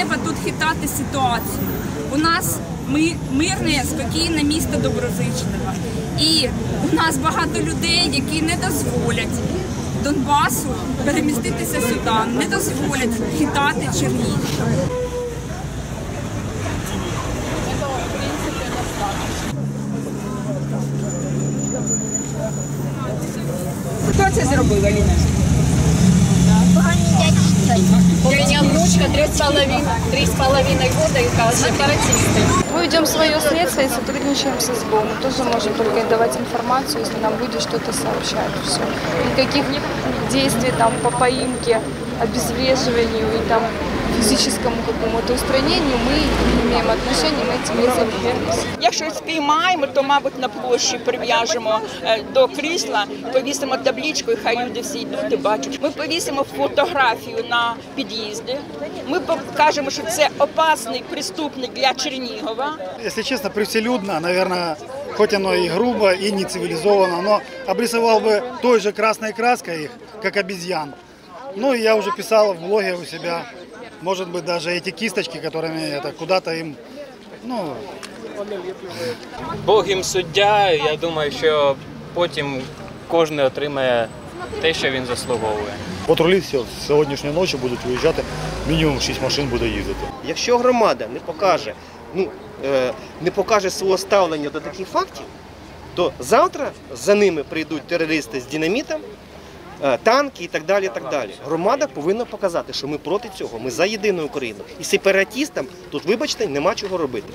треба тут хитати ситуацію. У нас ми мирне, спокійне місто доброзичливе. І у нас багато людей, які не дозволять Донбасу переміститися сюди, не дозволять хитати Чернігів. Хто це зробив, Аліна? Три с половиной года и сепаратисты. Мы ведем свое следствие и сотрудничаем с СБУ. Мы тоже можем только давать информацию, если нам люди что-то сообщают. Все. Никаких действий там по поимке, обезвреживанию и там физическому какому-то устранению мы не имеем отношения, мы этим не занимаемся. Якщо спіймаємо, то, мабуть, на площі прив'яжемо е, до крісла, повісимо табличку, і хай люди всі йдуть і бачать. Ми повісимо фотографію на під'їзді. Ми покажемо, що це опасний преступник для Чернігова. Если честно, привселюдно, наверное, хоть оно и грубо, и не цивилизованно, но обрисовал бы той же красной краской их, как обезьян. Ну и я уже писал в блоге у себя, может быть, даже эти кисточки, которыми это куда-то им, ну, Бог їм суддя. Я думаю, що потім кожен отримає те, що він заслуговує. Патрулі з сьогоднішньої ночі будуть виїжджати, мінімум 6 машин буде їздити. Якщо громада не покаже, ну, е, не покаже свого ставлення до таких фактів, то завтра за ними прийдуть терористи з динамітом, е, танки і так далі. і так далі. Громада повинна показати, що ми проти цього, ми за єдину Україну. І сепаратістам тут, вибачте, нема чого робити.